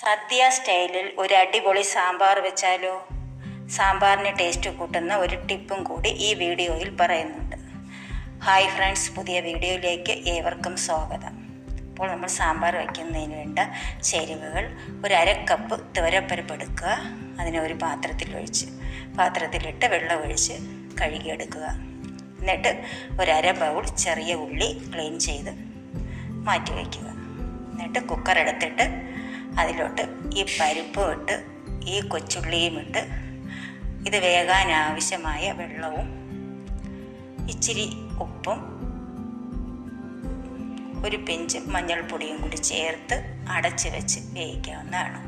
സദ്യ സ്റ്റൈലിൽ ഒരു അടിപൊളി സാമ്പാർ വെച്ചാലോ? സാമ്പാറിന് ടേസ്റ്റ് കൂട്ടുന്ന ഒരു ടിപ്പും കൂടി ഈ വീഡിയോയിൽ പറയുന്നുണ്ട്. ഹായ് ഫ്രണ്ട്സ് പുതിയ വീഡിയോയിലേക്ക് ഏവർക്കും സ്വാഗതം. അപ്പോൾ നമ്മൾ സാമ്പാർ വയ്ക്കുന്നതിന് വേണ്ട ചേരുവകൾ ഒരു അരക്കപ്പ് കപ്പ് തുവരപ്പരിപ്പ് എടുക്കുക. അതിനെ ഒരു പാത്രത്തിൽ ഒഴിച്ച് പാത്രത്തിലിട്ട് വെള്ളം ഒഴിച്ച് കഴുകിയെടുക്കുക. എന്നിട്ട് ഒരു അര ബൗൾ ചെറിയ ഉള്ളി ക്ലീൻ ചെയ്ത് മാറ്റി വയ്ക്കുക. എന്നിട്ട് കുക്കർ എടുത്തിട്ട് അതിലോട്ട് ഈ പരിപ്പും ഇട്ട് ഈ കൊച്ചുള്ളിയും ഇട്ട് ഇത് വേകാൻ ആവശ്യമായ വെള്ളവും ഇച്ചിരി ഉപ്പും ഒരു പിഞ്ച് മഞ്ഞൾപ്പൊടിയും കൂടി ചേർത്ത് അടച്ച് വെച്ച് വേവിക്കാവുന്നതാണ്.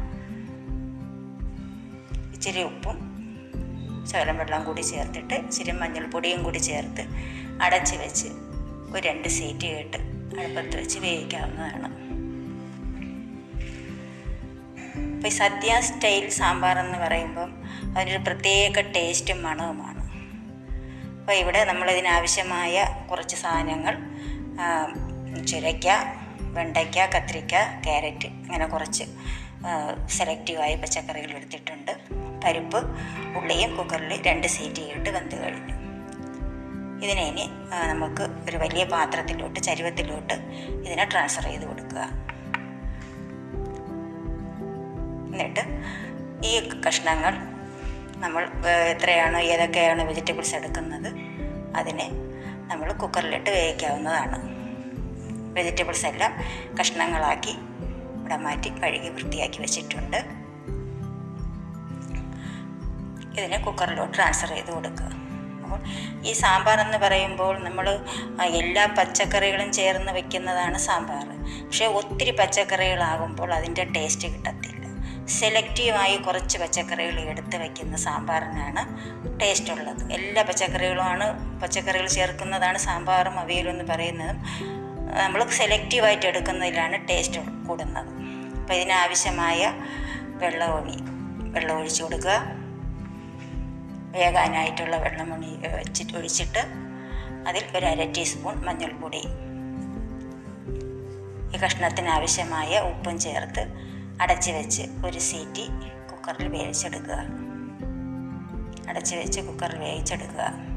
ഇച്ചിരി ഉപ്പും ചോലം വെള്ളം കൂടി ചേർത്തിട്ട് ഇച്ചിരി മഞ്ഞൾപ്പൊടിയും കൂടി ചേർത്ത് അടച്ച് വെച്ച് ഒരു രണ്ട് സീറ്റ് കേട്ട് അടുപ്പത്ത് വെച്ച് വേവിക്കാവുന്നതാണ്. അപ്പോൾ ഈ സദ്യ സ്റ്റൈൽ സാമ്പാർ എന്ന് പറയുമ്പം അതിനൊരു പ്രത്യേക ടേസ്റ്റും മണവുമാണ്. അപ്പോൾ ഇവിടെ നമ്മളിതിനാവശ്യമായ കുറച്ച് സാധനങ്ങൾ ചുരയ്ക്ക വെണ്ടയ്ക്ക കത്തിരിക്ക ക്യാരറ്റ് അങ്ങനെ കുറച്ച് സെലക്റ്റീവായ പച്ചക്കറികൾ എടുത്തിട്ടുണ്ട്. പരിപ്പ് ഉള്ളിയും കുക്കറിൽ രണ്ട് സീറ്റ് ഇട്ട് വെന്ത് കഴിഞ്ഞു. ഇതിനെ നമുക്ക് ഒരു വലിയ പാത്രത്തിലോട്ട് ചരുവത്തിലോട്ട് ഇതിനെ ട്രാൻസ്ഫർ ചെയ്ത് കൊടുക്കുക. എന്നിട്ട് ഈ കഷ്ണങ്ങൾ നമ്മൾ എത്രയാണോ ഏതൊക്കെയാണോ വെജിറ്റബിൾസ് എടുക്കുന്നത് അതിനെ നമ്മൾ കുക്കറിലിട്ട് വേവിക്കാവുന്നതാണ്. വെജിറ്റബിൾസ് എല്ലാം കഷ്ണങ്ങളാക്കി ഇവിടെ മാറ്റി കഴുകി വൃത്തിയാക്കി വെച്ചിട്ടുണ്ട്. ഇതിനെ കുക്കറിലോട്ട് ട്രാൻസ്ഫർ ചെയ്ത് കൊടുക്കുക. അപ്പോൾ ഈ സാമ്പാർ എന്ന് പറയുമ്പോൾ നമ്മൾ എല്ലാ പച്ചക്കറികളും ചേർന്ന് വെക്കുന്നതാണ് സാമ്പാർ. പക്ഷേ ഒത്തിരി പച്ചക്കറികളാകുമ്പോൾ അതിന്റെ ടേസ്റ്റ് കിട്ടത്തില്ല. സെലക്റ്റീവായി കുറച്ച് പച്ചക്കറികൾ എടുത്ത് വയ്ക്കുന്ന സാമ്പാറിനാണ് ടേസ്റ്റ് ഉള്ളത് എല്ലാ പച്ചക്കറികളുമാണ് പച്ചക്കറികൾ ചേർക്കുന്നതാണ് സാമ്പാറും അവിയലും എന്ന് പറയുന്നതും നമ്മൾ സെലക്റ്റീവായിട്ട് എടുക്കുന്നതിലാണ് ടേസ്റ്റ് കൂടുന്നത്. അപ്പോൾ ഇതിനാവശ്യമായ വെള്ളം വെള്ളം ഒഴിച്ചു കൊടുക്കുക. വേകാനായിട്ടുള്ള വെള്ളം ഒഴി വെച്ചിട്ട് ഒഴിച്ചിട്ട് അതിൽ ഒരു അര ടീസ്പൂൺ മഞ്ഞൾപ്പൊടി. ഈ കഷ്ണത്തിനാവശ്യമായ ഉപ്പും ചേർത്ത് അടച്ച് വെച്ച് ഒരു സീറ്റി കുക്കറിൽ വേവിച്ചെടുക്കുക. അടച്ചു വെച്ച് കുക്കറിൽ വേവിച്ചെടുക്കുക.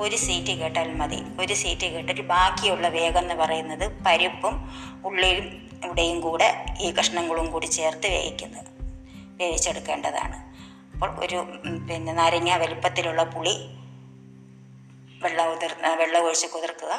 ഒരു സീറ്റ് കേട്ടാൽ മതി. ഒരു സീറ്റ് കേട്ടിട്ട് ബാക്കിയുള്ള വേഗം എന്ന് പറയുന്നത് പരിപ്പും ഉള്ളിയും ഇവിടെയും കൂടെ ഈ കഷ്ണങ്ങളും കൂടി ചേർത്ത് വേവിക്കുന്നത് വേവിച്ചെടുക്കേണ്ടതാണ്. അപ്പോൾ ഒരു പിന്നെ നാരങ്ങ വലുപ്പത്തിലുള്ള പുളി വെള്ളം ഉതിർ വെള്ളം ഒഴിച്ച് കുതിർക്കുക.